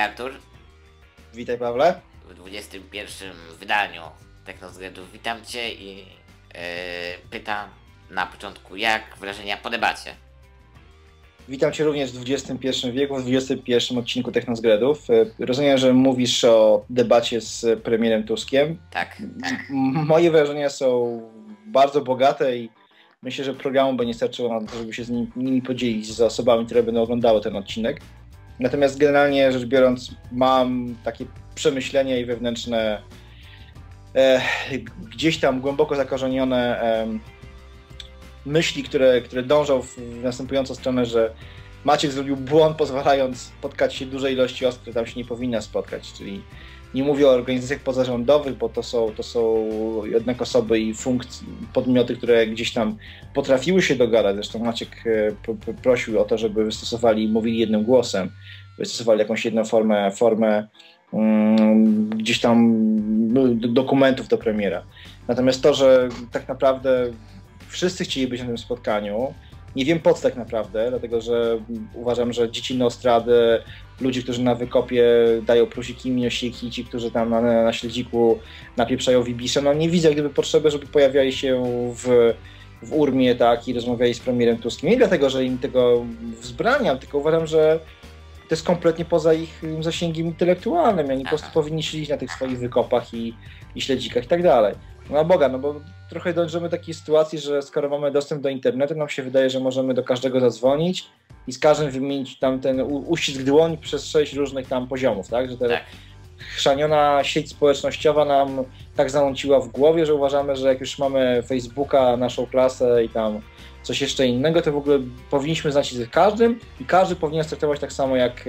Witaj Artur. Witaj Pawle. W 21 wydaniu Technozgredów witam Cię i yy, pytam na początku, jak wrażenia po debacie? Witam Cię również w XXI wieku, w 21 odcinku Technozgredów. Rozumiem, że mówisz o debacie z premierem Tuskiem. Tak. Moje wrażenia są bardzo bogate i myślę, że programu by nie starczyło na to, żeby się z nimi podzielić z osobami, które będą oglądały ten odcinek. Natomiast generalnie rzecz biorąc, mam takie przemyślenia i wewnętrzne, e, gdzieś tam głęboko zakorzenione e, myśli, które, które dążą w, w następującą stronę, że Maciek zrobił błąd, pozwalając spotkać się dużej ilości osób, które tam się nie powinna spotkać, czyli nie mówię o organizacjach pozarządowych, bo to są, to są jednak osoby i funkcje, podmioty, które gdzieś tam potrafiły się dogadać. Zresztą Maciek e, prosił o to, żeby wystosowali, mówili jednym głosem, wystosowali jakąś jedną formę, formę um, gdzieś tam no, dokumentów do premiera. Natomiast to, że tak naprawdę wszyscy chcieli być na tym spotkaniu, nie wiem po co tak naprawdę, dlatego że uważam, że dziecinne ostrady, ludzie, którzy na wykopie dają plusiki, minusiki, ci, którzy tam na, na śledziku napieprzają Wibisza, no nie widzę gdyby potrzeby, żeby pojawiali się w, w Urmie tak, i rozmawiali z premierem Tuskiem. Nie dlatego, że im tego wzbraniam, tylko uważam, że to jest kompletnie poza ich zasięgiem intelektualnym. Oni po prostu powinni siedzieć na tych swoich wykopach i, i śledzikach i tak dalej. No Boga, no bo trochę dążymy do takiej sytuacji, że skoro mamy dostęp do internetu, nam się wydaje, że możemy do każdego zadzwonić i z każdym wymienić tam ten uścisk dłoni przez sześć różnych tam poziomów, tak? Że ta tak. chrzaniona sieć społecznościowa nam tak zanąciła w głowie, że uważamy, że jak już mamy Facebooka, naszą klasę i tam coś jeszcze innego, to w ogóle powinniśmy znać się z każdym i każdy powinien traktować tak samo jak,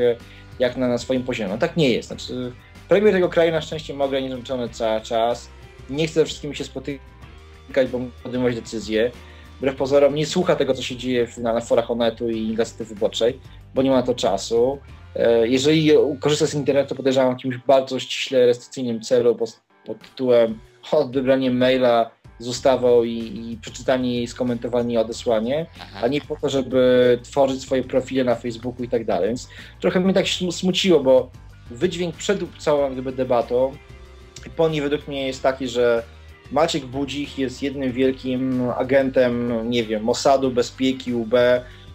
jak na, na swoim poziomie. No tak nie jest. Znaczy, premier tego kraju na szczęście ma ograniczony czas, nie chce ze wszystkimi się spotykać, bo podejmować decyzje. Wbrew pozorom nie słucha tego, co się dzieje na, na forach Onetu i Gazety Wyborczej, bo nie ma na to czasu. E, jeżeli korzysta z internetu, podejrzewam jakimś bardzo ściśle restrykcyjnym celu pod, pod tytułem odebranie maila z ustawą i, i przeczytanie jej, skomentowanie i odesłanie, Aha. a nie po to, żeby tworzyć swoje profile na Facebooku i tak dalej. Więc trochę mnie tak smuciło, bo wydźwięk przed całą gdyby, debatą po niej według mnie jest taki, że Maciek Budzik jest jednym wielkim agentem, nie wiem, Mossadu, bezpieki, UB,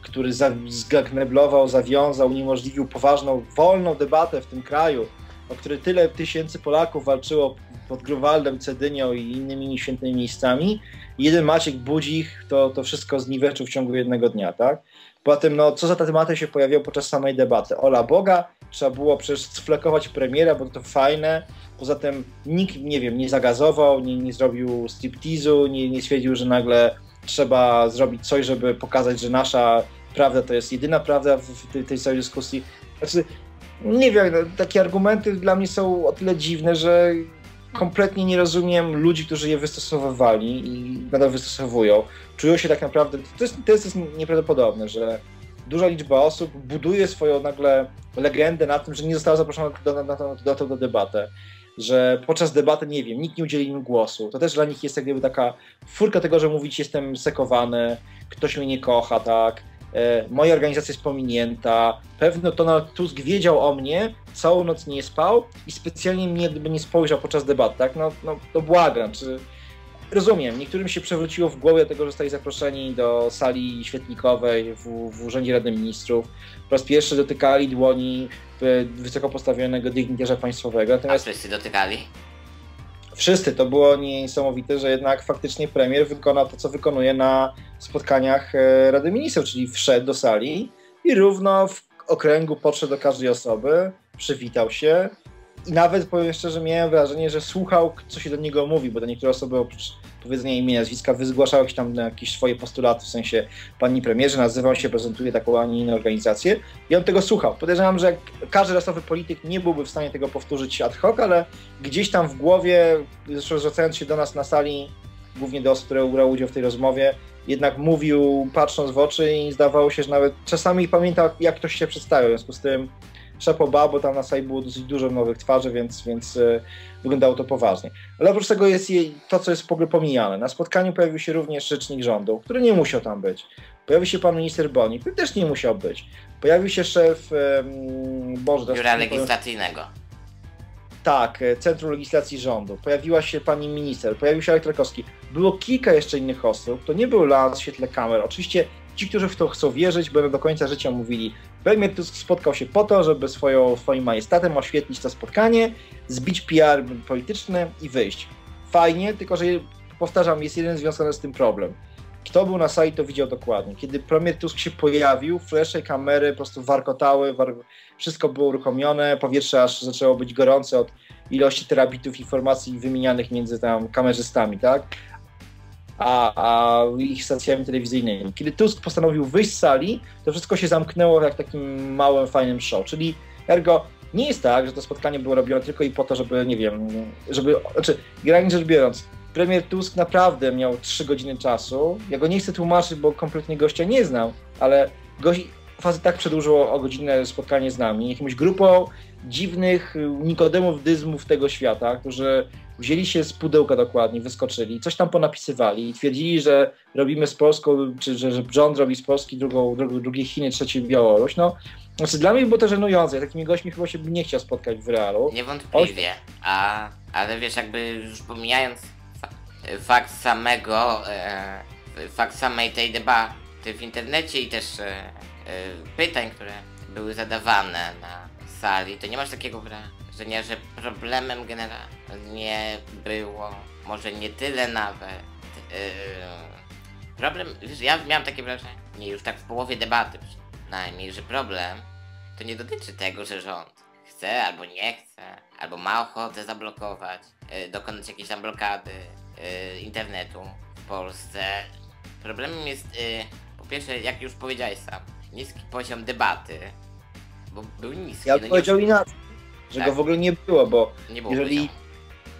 który zgneblował, zawiązał, uniemożliwił poważną, wolną debatę w tym kraju, o której tyle tysięcy Polaków walczyło pod Grunwaldem, Cedynią i innymi nieświętymi miejscami. Jeden Maciek Budzik to, to wszystko zniweczył w ciągu jednego dnia, tak? Poza tym, no, co za tematy się pojawiały podczas samej debaty? Ola Boga, trzeba było przecież sflekować premiera, bo to fajne, Poza tym nikt, nie wiem, nie zagazował, nie, nie zrobił striptizu, nie, nie stwierdził, że nagle trzeba zrobić coś, żeby pokazać, że nasza prawda to jest jedyna prawda w tej, tej całej dyskusji. Znaczy, nie wiem, no, takie argumenty dla mnie są o tyle dziwne, że kompletnie nie rozumiem ludzi, którzy je wystosowywali i nadal wystosowują. Czują się tak naprawdę, to jest, to jest nieprawdopodobne, że duża liczba osób buduje swoją nagle legendę na tym, że nie została zaproszona do, na, na, na, do, do debatę. Że podczas debaty, nie wiem, nikt nie udzieli im głosu. To też dla nich jest jak gdyby taka furka tego, że mówić jestem sekowany, ktoś mnie nie kocha, tak, e, moja organizacja jest pominięta, pewno Donald Tusk wiedział o mnie, całą noc nie spał i specjalnie mnie gdyby nie spojrzał podczas debat, tak, no, no to błagam, czy rozumiem, niektórym się przewróciło w głowie tego, że zostali zaproszeni do sali świetnikowej w, w Urzędzie Rady Ministrów. Po raz pierwszy dotykali dłoni wysoko postawionego dygnitarza państwowego. Natomiast A wszyscy dotykali? Wszyscy. To było niesamowite, że jednak faktycznie premier wykonał to, co wykonuje na spotkaniach e, Rady Ministrów, czyli wszedł do sali i równo w okręgu podszedł do każdej osoby, przywitał się, i nawet powiem szczerze, miałem wrażenie, że słuchał, co się do niego mówi, bo do niektóre osoby oprócz powiedzenia imienia, nazwiska wyzgłaszały jakieś tam jakieś swoje postulaty, w sensie pani premierze, nazywał się, prezentuje taką, a nie inną organizację i on tego słuchał. Podejrzewam, że każdy rasowy polityk nie byłby w stanie tego powtórzyć ad hoc, ale gdzieś tam w głowie, zwracając się do nas na sali, głównie do osób, które brały udział w tej rozmowie, jednak mówił patrząc w oczy i zdawało się, że nawet czasami pamiętał, jak ktoś się przedstawiał. W związku z tym szapoba, bo tam na sali było dosyć dużo nowych twarzy, więc, więc e, wyglądało to poważnie. Ale oprócz tego jest to, co jest w ogóle pomijane. Na spotkaniu pojawił się również rzecznik rządu, który nie musiał tam być. Pojawił się pan minister Boni, który też nie musiał być. Pojawił się szef um, Boże, Biura Legislacyjnego. Tak, e, Centrum Legislacji Rządu. Pojawiła się pani minister, pojawił się Alek Krakowski. Było kilka jeszcze innych osób. To nie był las w świetle kamer. Oczywiście ci, którzy w to chcą wierzyć, będą do końca życia mówili, premier Tusk spotkał się po to, żeby swoją, swoim majestatem oświetlić to spotkanie, zbić PR polityczny i wyjść. Fajnie, tylko że powtarzam, jest jeden związany z tym problem. Kto był na sali, to widział dokładnie. Kiedy premier Tusk się pojawił, flesze kamery po prostu warkotały, war... wszystko było uruchomione, powietrze aż zaczęło być gorące od ilości terabitów informacji wymienianych między tam kamerzystami, tak? A, a ich stacjami telewizyjnymi. Kiedy Tusk postanowił wyjść z sali, to wszystko się zamknęło jak takim małym, fajnym show. Czyli ergo nie jest tak, że to spotkanie było robione tylko i po to, żeby, nie wiem, żeby, znaczy, generalnie rzecz biorąc, premier Tusk naprawdę miał 3 godziny czasu. Ja go nie chcę tłumaczyć, bo kompletnie gościa nie znam, ale gość fazy tak przedłużyło o godzinę spotkanie z nami, jakąś grupą dziwnych nikodemów, dyzmów tego świata, którzy wzięli się z pudełka dokładnie, wyskoczyli, coś tam ponapisywali i twierdzili, że robimy z Polską, czy że, że rząd robi z Polski drugą, drugą, drugie Chiny, trzecie Białoruś. No, znaczy dla mnie było to żenujące. Ja takimi gośćmi chyba się nie chciał spotkać w realu. Niewątpliwie. A, ale wiesz, jakby już pomijając fakt samego, e, fakt samej tej debaty w internecie i też e, e, pytań, które były zadawane na sali, to nie masz takiego wrażenia, że problemem generalnie było może nie tyle nawet. problem, wiesz, ja miałem takie wrażenie, nie już tak w połowie debaty przynajmniej, że problem to nie dotyczy tego, że rząd chce albo nie chce, albo ma ochotę zablokować, dokonać jakiejś tam blokady, y, internetu w Polsce. Problemem jest, y, po pierwsze, jak już powiedziałeś sam, niski poziom debaty, bo był niski. Ja no powiedział inaczej, że tak. go w ogóle nie było, bo nie było jeżeli.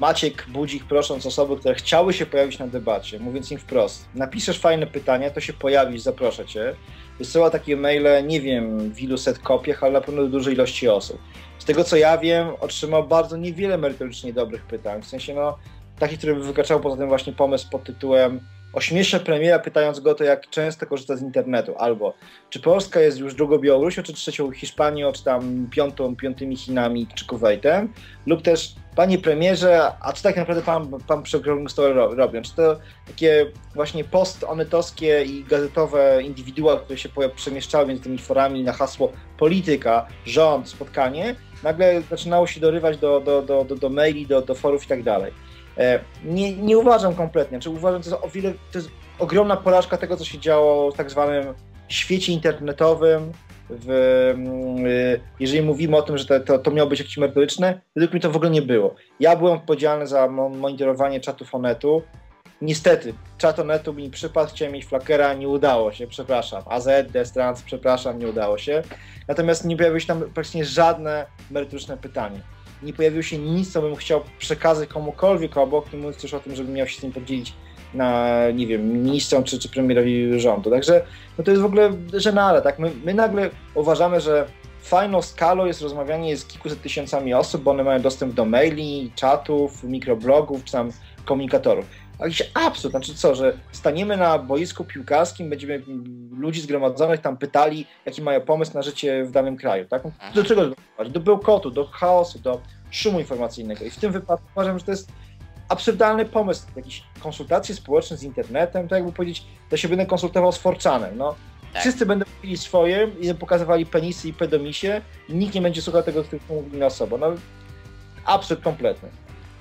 Maciek Budzik prosząc osoby, które chciały się pojawić na debacie, mówiąc im wprost, napiszesz fajne pytania, to się pojawisz, zaproszę cię. Wysyła takie maile, nie wiem w ilu set kopiach, ale na pewno do dużej ilości osób. Z tego co ja wiem, otrzymał bardzo niewiele merytorycznie dobrych pytań. W sensie, no, taki, który by wykraczał poza tym właśnie pomysł pod tytułem ośmieszę premiera pytając go to, jak często korzysta z internetu, albo czy Polska jest już drugą Białorusią, czy trzecią Hiszpanią, czy tam piątą, piątymi Chinami, czy Kuwaitem, lub też panie premierze, a co tak naprawdę pan, pan przy okrągłym stole robią? Czy to takie właśnie post-onetowskie i gazetowe indywidua, które się przemieszczały między tymi forami na hasło polityka, rząd, spotkanie, nagle zaczynało się dorywać do, do, do, do, do maili, do, do forów i tak dalej. E, nie, nie uważam kompletnie, czy uważam, że to jest, o wiele, to jest ogromna porażka tego, co się działo w tak zwanym świecie internetowym, w, mm, y, jeżeli mówimy o tym, że to, to, miało być jakieś merytoryczne, według mnie to w ogóle nie było. Ja byłem odpowiedzialny za monitorowanie czatów Onetu. Niestety, czat Onetu mi przypadł, chciałem mieć flakera, nie udało się, przepraszam. AZ, Destrans, przepraszam, nie udało się. Natomiast nie pojawiło się tam praktycznie żadne merytoryczne pytanie nie pojawiło się nic, co bym chciał przekazać komukolwiek obok, nie mówiąc też o tym, żebym miał się z tym podzielić na, nie wiem, ministrom czy, czy premierowi rządu. Także no to jest w ogóle żenale, tak? My, my nagle uważamy, że fajną skalą jest rozmawianie z kilkuset tysiącami osób, bo one mają dostęp do maili, czatów, mikroblogów czy tam komunikatorów jakiś absurd, znaczy co, że staniemy na boisku piłkarskim, będziemy ludzi zgromadzonych tam pytali, jaki mają pomysł na życie w danym kraju, tak? Do czego to doprowadzi? Do bełkotu, do chaosu, do szumu informacyjnego i w tym wypadku uważam, że to jest absurdalny pomysł, jakieś konsultacje społeczne z internetem, to jakby powiedzieć, to się będę konsultował z Forczanem, no. Tak. Wszyscy będą mówili swoje i pokazywali penisy i pedomisie i nikt nie będzie słuchał tego, co mówili na osobę. No, absurd kompletny.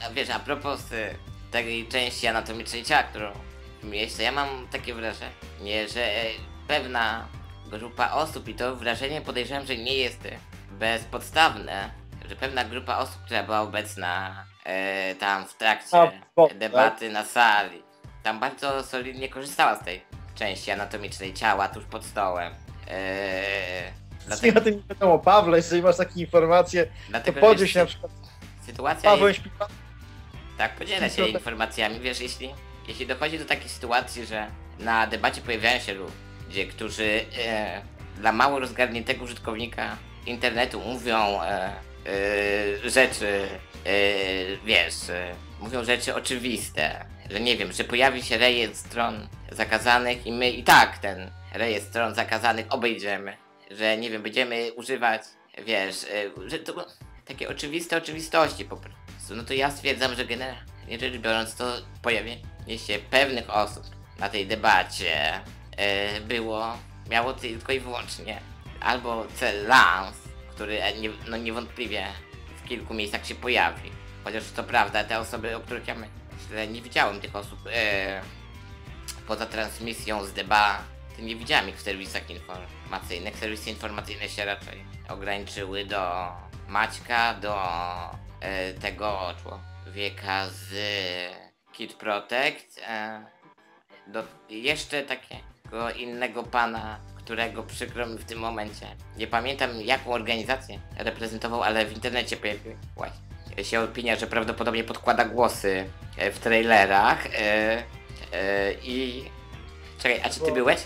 A wiesz, a propos y, takiej części anatomicznej ciała, którą miejsce. Ja mam takie wrażenie, że pewna grupa osób, i to wrażenie podejrzewam, że nie jest bezpodstawne, że pewna grupa osób, która była obecna e, tam w trakcie debaty na sali, tam bardzo solidnie korzystała z tej części anatomicznej ciała tuż pod stołem. E, dlatego... Ja tym nie wiadomo, Pawle, jeżeli masz takie informacje, dlatego, to podziel się na przykład sytuacja Paweł jest... Tak, podzielę się informacjami, wiesz, jeśli, jeśli dochodzi do takiej sytuacji, że na debacie pojawiają się ludzie, którzy e, dla mało rozgarniętego użytkownika internetu mówią e, e, rzeczy, e, wiesz, e, mówią rzeczy oczywiste, że nie wiem, że pojawi się rejestr stron zakazanych i my i tak ten rejestr stron zakazanych obejdziemy, że nie wiem, będziemy używać, wiesz, e, że to takie oczywiste oczywistości po prostu. No to ja stwierdzam, że generalnie rzecz biorąc to pojawienie się pewnych osób na tej debacie było, miało tylko i wyłącznie albo cel lans, który e, nie, no niewątpliwie w kilku miejscach się pojawi. Chociaż to prawda, te osoby, o których ja myślę, nie widziałem tych osób e, poza transmisją z debaty, nie widziałem ich w serwisach informacyjnych. Serwisy informacyjne się raczej ograniczyły do Maćka, do e, tego człowieka z Kid Protect, e, do jeszcze takiego innego pana, którego przykro mi w tym momencie. Nie pamiętam jaką organizację reprezentował, ale w internecie pojawiła się opinia, że prawdopodobnie podkłada głosy e, w trailerach e, e, i... Czekaj, a czy ty byłeś?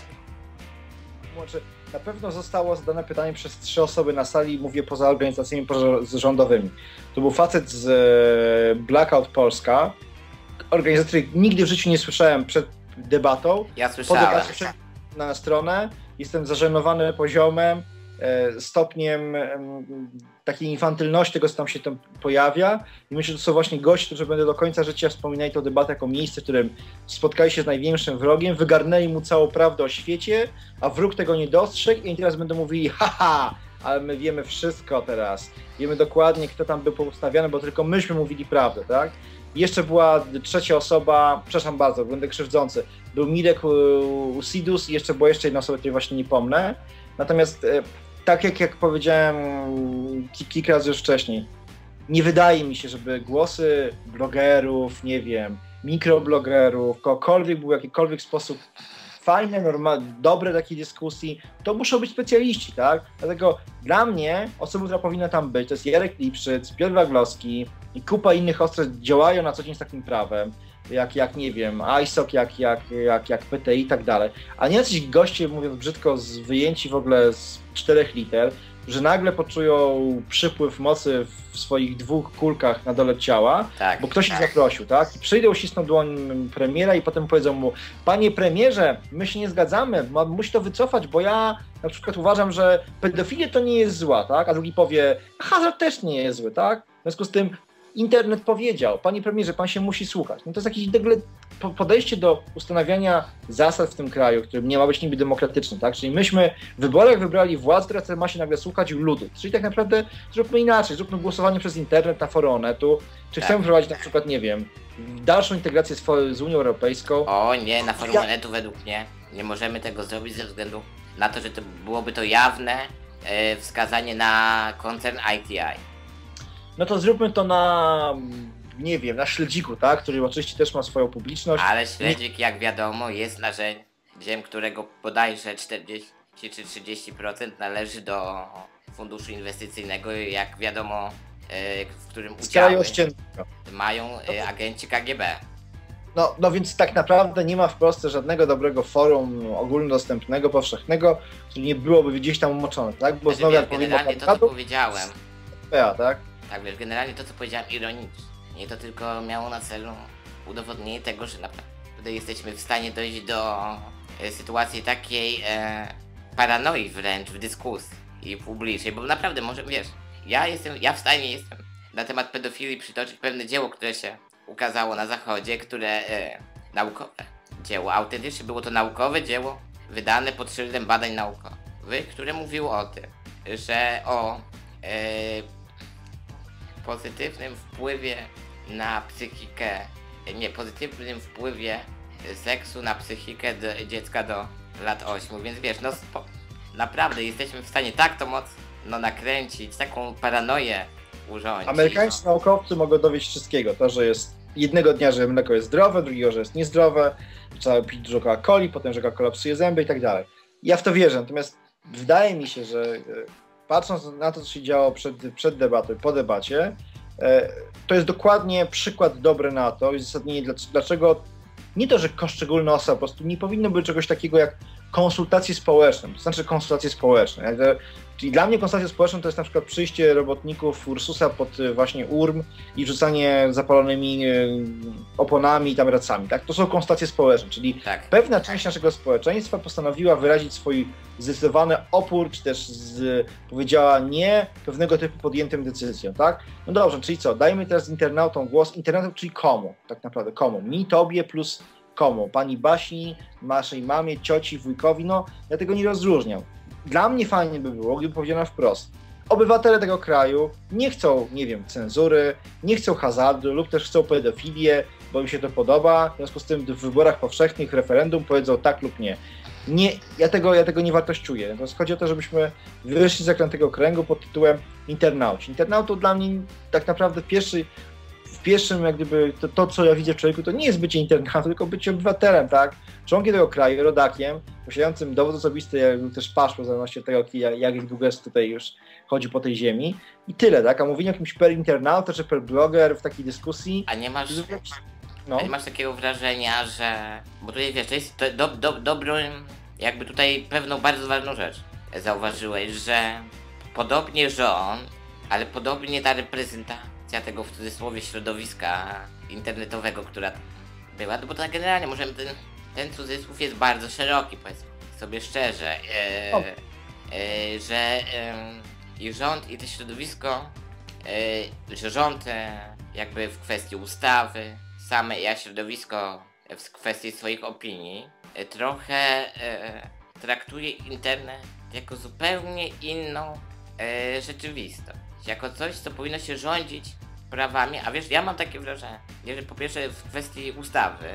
Na pewno zostało zadane pytanie przez trzy osoby na sali, mówię poza organizacjami pozarządowymi. To był facet z Blackout Polska, organizator, której nigdy w życiu nie słyszałem przed debatą. Ja słyszałem. na stronę, jestem zażenowany poziomem, e, stopniem em, takiej infantylności tego, co tam się tam pojawia. I myślę, że to są właśnie goście, którzy będą do końca życia wspominali tę debatę jako miejsce, w którym spotkali się z największym wrogiem, wygarnęli mu całą prawdę o świecie, a wróg tego nie dostrzegł i teraz będą mówili, haha, ale my wiemy wszystko teraz. Wiemy dokładnie, kto tam był poustawiany, bo tylko myśmy mówili prawdę, tak? Jeszcze była trzecia osoba, przepraszam bardzo, będę krzywdzący, był Mirek Usidus i jeszcze była jeszcze jedna osoba, której właśnie nie pomnę. Natomiast e, tak jak, jak powiedziałem ki- kilka razy już wcześniej, nie wydaje mi się, żeby głosy blogerów, nie wiem, mikroblogerów, kogokolwiek był w jakikolwiek sposób fajne, normalne, dobre takiej dyskusji, to muszą być specjaliści, tak? Dlatego dla mnie osoba, która powinna tam być, to jest Jarek Lipszyc, Piotr Waglowski i kupa innych osób, które działają na co dzień z takim prawem, jak, jak nie wiem, ISOC, jak, jak, jak, jak PTI i tak dalej, a nie jacyś goście, mówiąc brzydko, z wyjęci w ogóle z czterech liter, że nagle poczują przypływ mocy w swoich dwóch kulkach na dole ciała, Tak. bo ktoś ich tak. zaprosił, tak? I przyjdą, ścisną dłoń premiera i potem powiedzą mu, panie premierze, my się nie zgadzamy, musi to wycofać, bo ja na przykład uważam, że pedofilia to nie jest zła, tak? A drugi powie, hazard też nie jest zły, tak? W związku z tym internet powiedział, panie premierze, pan się musi słuchać. No to jest jakieś podejście do ustanawiania zasad w tym kraju, który nie ma być niby demokratyczny, tak? Czyli myśmy w wyborach wybrali władzę, która ma się nagle słuchać ludu. Czyli tak naprawdę zróbmy inaczej, zróbmy głosowanie przez internet na forum Onetu, czy Tak. chcemy wprowadzić na przykład, nie wiem, dalszą integrację z, z Unią Europejską. O nie, na forum Ja- Onetu według mnie nie możemy tego zrobić ze względu na to, że to byłoby to jawne e, wskazanie na koncern ITI. No to zróbmy to na, nie wiem, na śledziku, tak? Który oczywiście też ma swoją publiczność. Ale śledzik, jak wiadomo, jest narzędziem, którego bodajże 40 czy 30% należy do funduszu inwestycyjnego, jak wiadomo, e, w którym udziały mają e, agenci KGB. No, no więc tak naprawdę nie ma w Polsce żadnego dobrego forum ogólnodostępnego, powszechnego, które nie byłoby gdzieś tam umoczone, tak? Bo Znaczy, znowu jak powiem generalnie to, co powiedziałem, PA, tak? Tak wiesz, generalnie to, co powiedziałem ironicznie, nie to tylko miało na celu udowodnienie tego, że naprawdę jesteśmy w stanie dojść do e, sytuacji takiej e, paranoi wręcz w dyskusji i publicznej, bo naprawdę może, wiesz, ja jestem, ja w stanie jestem na temat pedofilii przytoczyć pewne dzieło, które się ukazało na zachodzie, które e, naukowe dzieło, autentycznie było to naukowe dzieło wydane pod szyldem badań naukowych, które mówiło o tym, że o e, pozytywnym wpływie na psychikę, nie, pozytywnym wpływie seksu na psychikę dziecka do lat 8, więc wiesz, no spo, naprawdę jesteśmy w stanie tak to mocno nakręcić, taką paranoję urządzić. Amerykańscy naukowcy mogą dowieść wszystkiego. To, że jest jednego dnia, że mleko jest zdrowe, drugiego, że jest niezdrowe, trzeba pić dużo Coca-Coli, potem, że Coca-Cola psuje zęby i tak dalej. Ja w to wierzę, natomiast wydaje mi się, że e, patrząc na to, co się działo przed, przed debatą po debacie, e, to jest dokładnie przykład dobry na to i uzasadnienie, dlac- dlaczego nie to, że poszczególne osoby, po prostu nie powinno być czegoś takiego jak konsultacje społeczne, to znaczy konsultacje społeczne. Czyli dla mnie konsultacje społeczne to jest na przykład przyjście robotników Ursusa pod e, właśnie urm i rzucanie zapalonymi e, oponami i tam racami. Tak? To są konsultacje społeczne, czyli tak. pewna część naszego społeczeństwa postanowiła wyrazić swój zdecydowany opór, czy też z, powiedziała nie pewnego typu podjętym decyzjom. Tak? No dobrze, czyli co? Dajmy teraz internautom głos. Internautom, czyli komu? Tak naprawdę komu? Mi, tobie plus komu? Pani Basi, naszej mamie, cioci, wujkowi? No, ja tego nie rozróżniam dla mnie fajnie by było, gdyby powiedziano wprost. Obywatele tego kraju nie chcą, nie wiem, cenzury, nie chcą hazardu lub też chcą pedofilię, bo im się to podoba. W związku z tym w wyborach powszechnych, referendum powiedzą tak lub nie. nie ja, tego, ja tego nie wartościuję. Natomiast chodzi o to, żebyśmy wyszli z zaklętego kręgu pod tytułem internauci. Internautów dla mnie tak naprawdę pierwszy, pierwszym, jak gdyby to, to, co ja widzę w człowieku, to nie jest bycie internatem, tylko bycie obywatelem, tak? Członkiem tego kraju, rodakiem, posiadającym dowód osobisty, jak też paszport, w zależności od tego, jak, długo jest tutaj już chodzi po tej ziemi. I tyle, tak? A mówienie o jakimś per internauta czy per bloger w takiej dyskusji... A nie masz... No. A nie masz takiego wrażenia, że... Bo tutaj wiesz, to jest to do, do, dobrym, jakby tutaj pewną bardzo ważną rzecz zauważyłeś, że podobnie rząd, ale podobnie ta reprezentacja kwestia tego w cudzysłowie środowiska internetowego, która była, no bo to generalnie możemy ten, ten cudzysłów jest bardzo szeroki, powiedzmy sobie szczerze, e, e, że e, i rząd i to środowisko, e, że rząd e, jakby w kwestii ustawy, same ja środowisko w kwestii swoich opinii e, trochę traktuje internet jako zupełnie inną rzeczywistość jako coś, co powinno się rządzić prawami, a wiesz, ja mam takie wrażenie, że po pierwsze w kwestii ustawy,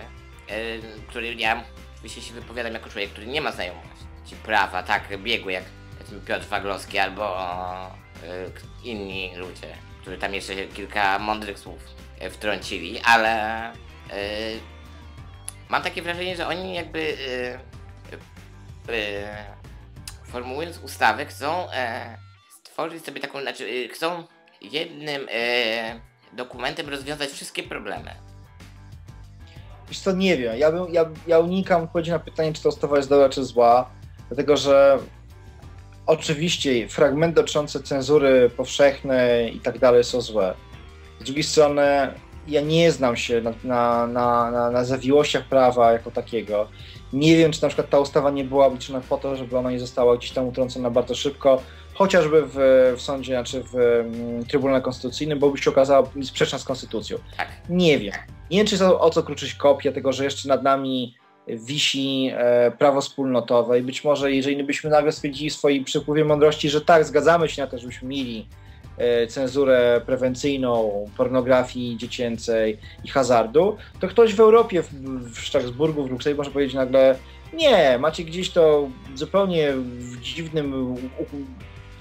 yy, który ja oczywiście się wypowiadam jako człowiek, który nie ma znajomości. Prawa, tak biegły jak Piotr Waglowski albo yy, inni ludzie, którzy tam jeszcze kilka mądrych słów yy, wtrącili, ale yy, mam takie wrażenie, że oni jakby yy, formułując ustawy chcą stworzyć sobie taką, znaczy chcą jednym e, dokumentem rozwiązać wszystkie problemy? Wiesz co, nie wiem. Ja, bym, ja, ja unikam odpowiedzi na pytanie, czy to ustawa jest dobra, czy zła, dlatego że oczywiście fragmenty dotyczące cenzury powszechnej i tak dalej są złe. Z drugiej strony ja nie znam się na, na, na, na zawiłościach prawa jako takiego. Nie wiem, czy na przykład ta ustawa nie była obliczona po to, żeby ona nie została gdzieś tam utrącona bardzo szybko, chociażby w, w sądzie, znaczy w um, Trybunale Konstytucyjnym, bo by się okazała sprzeczna z konstytucją. Tak. Nie wiem. Nie wiem, czy to, o co kluczyć kopię tego, że jeszcze nad nami wisi e, prawo wspólnotowe i być może jeżeli byśmy nagle stwierdzili w swoim przepływie mądrości, że tak, zgadzamy się na to, żebyśmy mieli e, cenzurę prewencyjną pornografii dziecięcej i hazardu, to ktoś w Europie, w, w Strasburgu, w Brukseli może powiedzieć nagle nie, macie gdzieś to zupełnie w dziwnym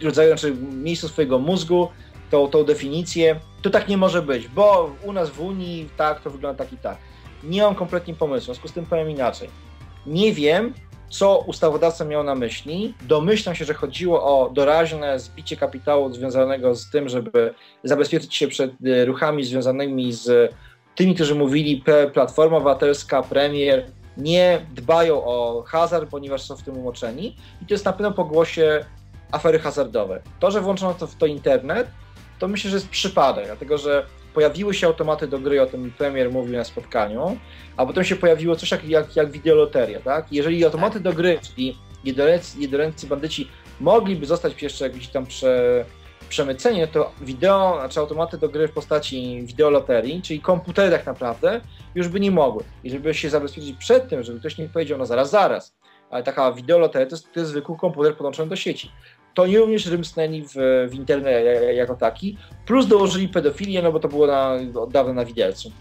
rodzaju, znaczy miejscu swojego mózgu, tą, tą definicję, to tak nie może być, bo u nas w Unii tak, to wygląda tak i tak. Nie mam kompletnie pomysłu, w związku z tym powiem inaczej. Nie wiem, co ustawodawca miał na myśli. Domyślam się, że chodziło o doraźne zbicie kapitału związanego z tym, żeby zabezpieczyć się przed e, ruchami związanymi z tymi, którzy mówili Platforma Obywatelska, premier, nie dbają o hazard, ponieważ są w tym umoczeni. I to jest na pewno po głosie afery hazardowe. To, że włączono to w to internet, to myślę, że jest przypadek, dlatego że pojawiły się automaty do gry, o tym premier mówił na spotkaniu, a potem się pojawiło coś jak, jak, jak wideoloteria, tak? Jeżeli automaty do gry, czyli jednoręcy, jednoręcy bandyci mogliby zostać jeszcze gdzieś tam prze, przemycenie, to wideo, znaczy automaty do gry w postaci wideoloterii, czyli komputery tak naprawdę, już by nie mogły. I żeby się zabezpieczyć przed tym, żeby ktoś nie powiedział, no zaraz, zaraz, ale taka wideoloteria to jest, to jest zwykły komputer podłączony do sieci to oni również rymsnęli w, w internecie jako taki, plus dołożyli pedofilię, no bo to było na, od dawna na widelcu.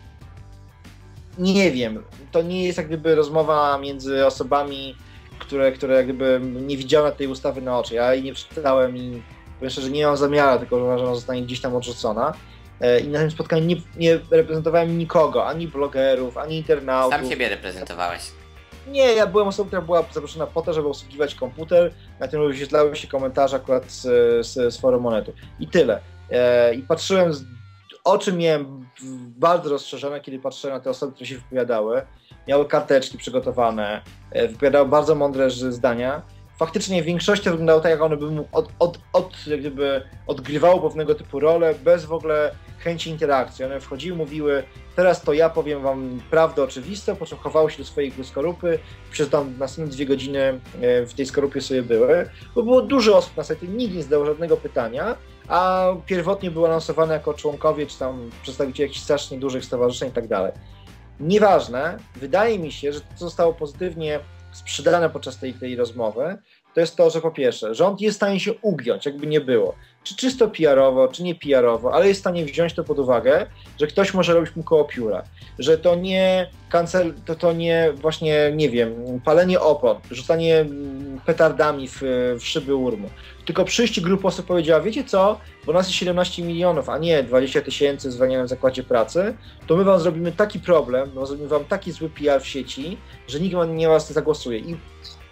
Nie wiem, to nie jest jak gdyby rozmowa między osobami, które, które jak gdyby nie widziały tej ustawy na oczy. Ja jej nie przeczytałem i powiem szczerze, nie mam zamiaru, tylko że ona zostanie gdzieś tam odrzucona. E, I na tym spotkaniu nie, nie reprezentowałem nikogo, ani blogerów, ani internautów. Sam siebie reprezentowałeś. Nie, ja byłem osobą, która była zaproszona po to, żeby obsługiwać komputer, na tym wyświetlały się komentarze akurat z, z, z forum monetu. I tyle. E, I patrzyłem z oczy miałem bardzo rozszerzone, kiedy patrzyłem na te osoby, które się wypowiadały. Miały karteczki przygotowane, e, wypowiadały bardzo mądre zdania. Faktycznie w większości wyglądało tak, jak one by mu od, od, od, jak gdyby odgrywały pewnego typu role, bez w ogóle chęci interakcji. One wchodziły, mówiły, teraz to ja powiem wam prawdę oczywistą, po czym chowały się do swojej skorupy, przez tam następne dwie godziny e, w tej skorupie sobie były, bo było dużo osób na site, nikt nie zadał żadnego pytania, a pierwotnie były anonsowane jako członkowie, czy tam przedstawiciele jakichś strasznie dużych stowarzyszeń i tak dalej. Nieważne, wydaje mi się, że to, zostało pozytywnie sprzedane podczas tej, tej rozmowy, to jest to, że po pierwsze, rząd jest w stanie się ugiąć, jakby nie było. Czy czysto PR-owo, czy nie PR-owo, ale jest w stanie wziąć to pod uwagę, że ktoś może robić mu koło pióra. Że to nie kancel, to, to nie właśnie, nie wiem, palenie opon, rzucanie petardami w, w szyby urmu. Tylko przyjście grup osób powiedziała, wiecie co, bo nas jest 17 milionów, a nie 20 tysięcy zwalnianych w zakładzie pracy, to my wam zrobimy taki problem, no zrobimy wam taki zły PR w sieci, że nikt nie was nie zagłosuje. I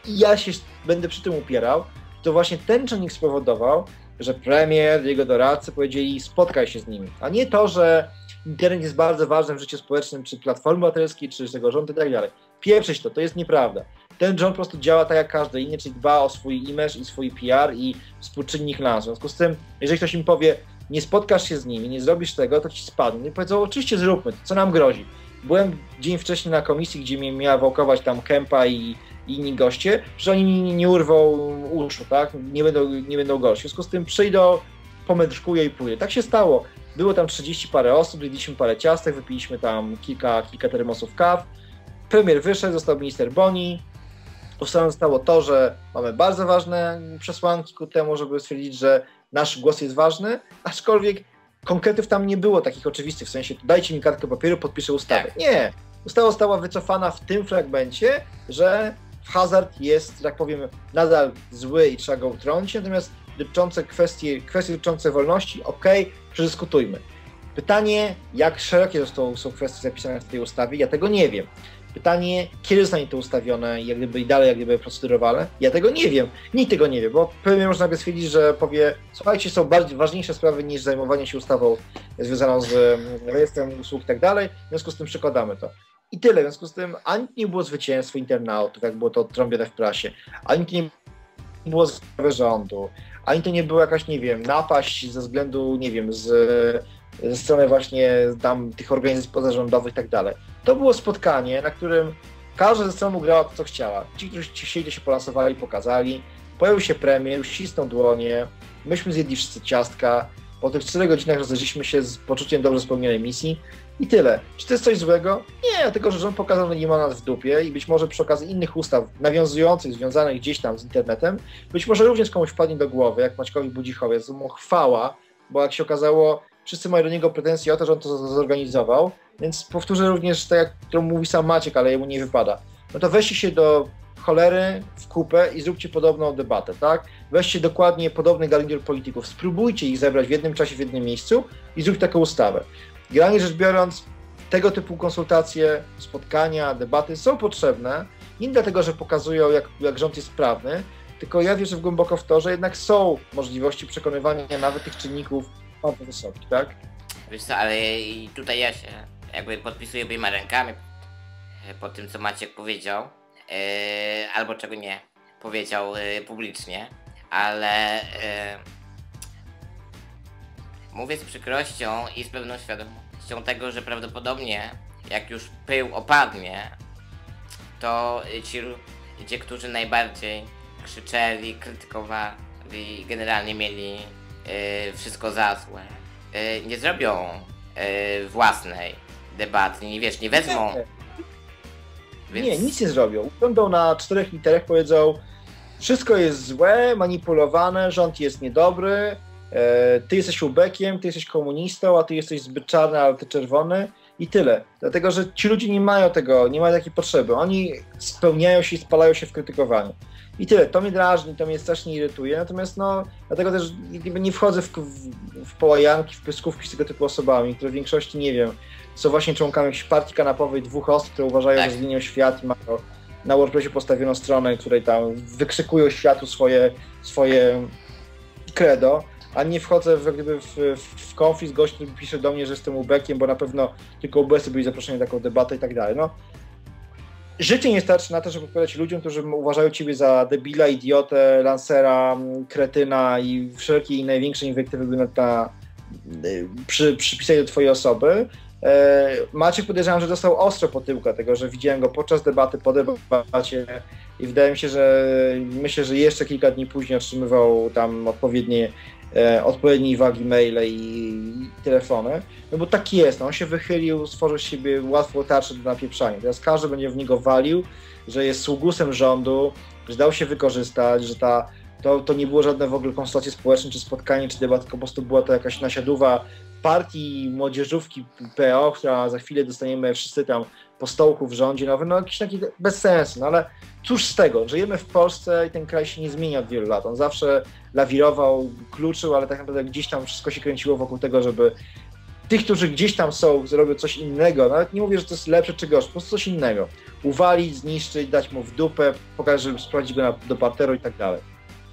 i ja się będę przy tym upierał, to właśnie ten czynnik spowodował, że premier, jego doradcy powiedzieli spotkaj się z nimi, a nie to, że internet jest bardzo ważny w życiu społecznym, czy Platformy Obywatelskiej, czy tego rządu i tak dalej. Pieprzyć to, to jest nieprawda. Ten rząd po prostu działa tak jak każdy inny, czyli dba o swój image i swój PR i współczynnik nas. W związku z tym, jeżeli ktoś mi powie, nie spotkasz się z nimi, nie zrobisz tego, to ci spadnie. I powiedzą, oczywiście zróbmy, co nam grozi. Byłem dzień wcześniej na komisji, gdzie mnie miała wołkować tam Kępa i inni goście, że oni nie, nie urwą uszu, tak? Nie będą, nie będą gorsi. W związku z tym przyjdą, pomędrzkuję i pójdę. Tak się stało. Było tam 30 parę osób, jedliśmy parę ciastek, wypiliśmy tam kilka, kilka termosów kaw. Premier wyszedł, został minister Boni. Ustalone zostało to, że mamy bardzo ważne przesłanki ku temu, żeby stwierdzić, że nasz głos jest ważny, aczkolwiek konkretów tam nie było takich oczywistych, w sensie dajcie mi kartkę papieru, podpiszę ustawę. Tak. Nie. Ustawa została wycofana w tym fragmencie, że hazard jest, tak powiem, nadal zły i trzeba go utrącić, natomiast dotyczące kwestii, kwestie dotyczące wolności, ok, przedyskutujmy. Pytanie, jak szerokie są, są kwestie zapisane w tej ustawie, ja tego nie wiem. Pytanie, kiedy zostanie to ustawione, jak gdyby i dalej, jak gdyby procedurowane, ja tego nie wiem. Nikt tego nie wie, bo pewnie można by stwierdzić, że powie, słuchajcie, są bardziej ważniejsze sprawy niż zajmowanie się ustawą związaną z rejestrem usług i tak dalej, w związku z tym przekładamy to. I tyle. W związku z tym ani nie było zwycięstwo internautów, jak było to trąbione w prasie, ani nie było sprawy rządu, ani to nie była jakaś, nie wiem, napaść ze względu, nie wiem, z, ze strony właśnie tam tych organizacji pozarządowych i tak dalej. To było spotkanie, na którym każda ze stron grała to, co chciała. Ci, którzy chcieli, się polansowali, pokazali. Pojawił się premier, uścisnął dłonie, myśmy zjedli wszyscy ciastka. Po tych 4 godzinach rozeszliśmy się z poczuciem dobrze spełnionej misji i tyle. Czy to jest coś złego? Nie, dlatego że rząd że nie ma nas w dupie i być może przy okazji innych ustaw nawiązujących, związanych gdzieś tam z internetem, być może również komuś wpadnie do głowy, jak Maćkowi Budzichowi, jest mu chwała, bo jak się okazało, wszyscy mają do niego pretensje o to, że on to zorganizował, więc powtórzę również tak, jak to mówi sam Maciek, ale jemu nie wypada. No to weźcie się do cholery w kupę i zróbcie podobną debatę, tak? Weźcie dokładnie podobny garnitur polityków, spróbujcie ich zebrać w jednym czasie, w jednym miejscu i zróbcie taką ustawę. Generalnie rzecz biorąc, tego typu konsultacje, spotkania, debaty są potrzebne, nie dlatego, że pokazują, jak, jak rząd jest sprawny, tylko ja wierzę głęboko w to, że jednak są możliwości przekonywania nawet tych czynników bardzo wysokich, tak? Wiesz co, ale tutaj ja się jakby podpisuję obiema rękami po tym, co Maciek powiedział, yy, albo czego nie powiedział yy, publicznie, ale yy, mówię z przykrością i z pewną świadomością, tego, że prawdopodobnie jak już pył opadnie, to ci ludzie, którzy najbardziej krzyczeli, krytykowali, generalnie mieli y, wszystko za złe, y, nie zrobią y, własnej debaty, nie wiesz, nie wezmą. Nie, Więc... nie nic nie zrobią. Usiądą na czterech literach, powiedzą wszystko jest złe, manipulowane, rząd jest niedobry, ty jesteś ubekiem, ty jesteś komunistą, a ty jesteś zbyt czarny, ale ty czerwony i tyle. Dlatego, że ci ludzie nie mają tego, nie mają takiej potrzeby. Oni spełniają się i spalają się w krytykowaniu. I tyle. To mnie drażni, to mnie strasznie irytuje. Natomiast no, dlatego też nie wchodzę w, w, w połajanki, w pyskówki z tego typu osobami, które w większości, nie wiem, są właśnie członkami jakiejś partii kanapowej dwóch osób, które uważają, tak. że zmienią świat i mają na WordPressie postawioną stronę, której tam wykrzykują światu swoje, swoje credo a nie wchodzę w, gdyby w, w konflikt który pisze do mnie, że jestem ubekiem, bo na pewno tylko ubesy byli zaproszeni na taką debatę i tak dalej. No, życie nie starczy na to, żeby powiedzieć ludziom, którzy uważają ciebie za debila, idiotę, lansera, kretyna i wszelkie inne większe inwektywy na, na, przy, do twojej osoby. E, Maciek podejrzewam, że dostał ostro po tyłka tego, że widziałem go podczas debaty, po debacie i wydaje mi się, że myślę, że jeszcze kilka dni później otrzymywał tam odpowiednie odpowiedniej wagi maile i, telefony, no bo tak jest, no, on się wychylił, stworzył z siebie łatwą tarczę do napieprzania. Teraz każdy będzie w niego walił, że jest sługusem rządu, że dał się wykorzystać, że ta, to, to nie było żadne w ogóle konsultacje społeczne, czy spotkanie, czy debat, tylko po prostu była to jakaś nasiadowa partii młodzieżówki PO, która za chwilę dostaniemy wszyscy tam po stołku w rządzie nowym, no jakiś taki bez sensu, no ale cóż z tego, żyjemy w Polsce i ten kraj się nie zmienia od wielu lat, on zawsze lawirował, kluczył, ale tak naprawdę gdzieś tam wszystko się kręciło wokół tego, żeby tych, którzy gdzieś tam są, zrobią coś innego, nawet nie mówię, że to jest lepsze czy gorsze, po prostu coś innego, uwalić, zniszczyć, dać mu w dupę, pokazać, żeby sprowadzić go na, do parteru i tak dalej.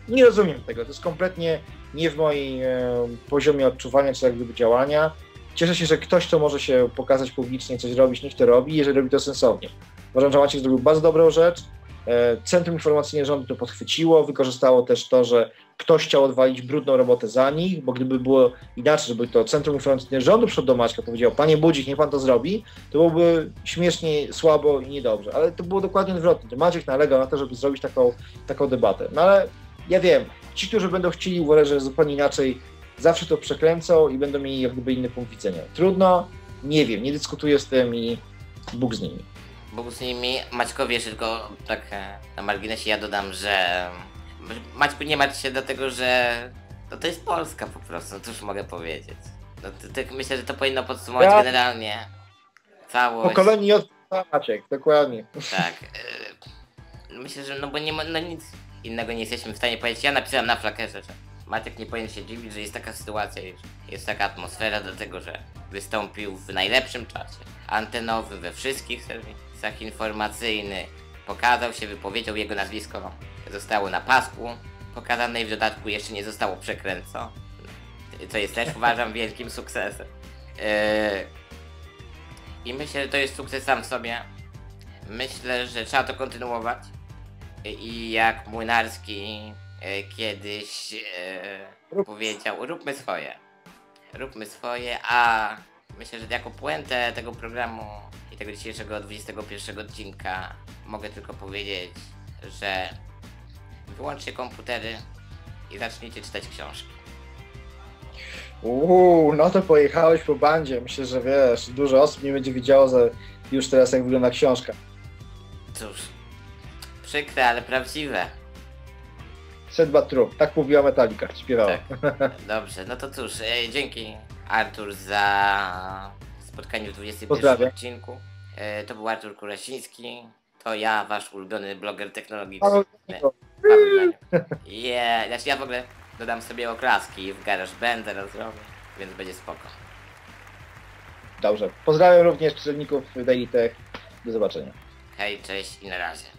Nie rozumiem tego, to jest kompletnie nie w moim e, poziomie odczuwania czy jak gdyby działania. Cieszę się, że ktoś, kto może się pokazać publicznie, coś robić, niech to robi, jeżeli robi to sensownie. Uważam, że Maciek zrobił bardzo dobrą rzecz. E, Centrum Informacyjne Rządu to podchwyciło, wykorzystało też to, że ktoś chciał odwalić brudną robotę za nich, bo gdyby było inaczej, żeby to Centrum Informacyjne Rządu przyszło do Maćka, powiedział, panie Budzik, niech pan to zrobi, to byłoby śmiesznie, słabo i niedobrze. Ale to było dokładnie odwrotnie. To Maciek nalegał na to, żeby zrobić taką, taką debatę. No ale ja wiem, ci, którzy będą chcieli uważać, że zupełnie inaczej, zawsze to przekręcą i będą mieli jak gdyby inny punkt widzenia. Trudno, nie wiem, nie dyskutuję z tym i Bóg z nimi. Bóg z nimi. Maćkowi jeszcze tylko tak e, na marginesie ja dodam, że Maćku nie martw się dlatego, że no to jest Polska po prostu, no cóż mogę powiedzieć. No, to, to, myślę, że to powinno podsumować ja... generalnie całość. Pokolenie od Maciek, dokładnie. Tak. E, myślę, że no bo nie ma no nic innego nie jesteśmy w stanie powiedzieć. Ja napisałem na flakerze, że Maciek nie powinien się dziwić, że jest taka sytuacja, jest taka atmosfera do tego, że wystąpił w najlepszym czasie. Antenowy we wszystkich serwisach informacyjnych. Pokazał się, wypowiedział jego nazwisko. Zostało na pasku pokazane i w dodatku jeszcze nie zostało przekręcone. Co jest też uważam wielkim sukcesem. Yy... I myślę, że to jest sukces sam w sobie. Myślę, że trzeba to kontynuować i jak Młynarski e, kiedyś e, powiedział, róbmy swoje. Róbmy swoje, a myślę, że jako puentę tego programu i tego dzisiejszego 21 odcinka mogę tylko powiedzieć, że wyłączcie komputery i zacznijcie czytać książki. Uuu, no to pojechałeś po bandzie. Myślę, że wiesz, dużo osób nie będzie wiedziało że już teraz jak wygląda książka. Cóż, Przykre, ale prawdziwe. But true. Tak mówiła Metallica, śpiewała. Tak. Dobrze, no to cóż, e, dzięki Artur za spotkanie w 21 odcinku. E, to był Artur Kurasiński. To ja, wasz ulubiony bloger technologiczny. Paweł Yeah, znaczy ja w ogóle dodam sobie oklaski w GarageBand teraz robię, więc będzie spoko. Dobrze. Pozdrawiam również czytelników Daily Tech. Do zobaczenia. Hej, cześć i na razie.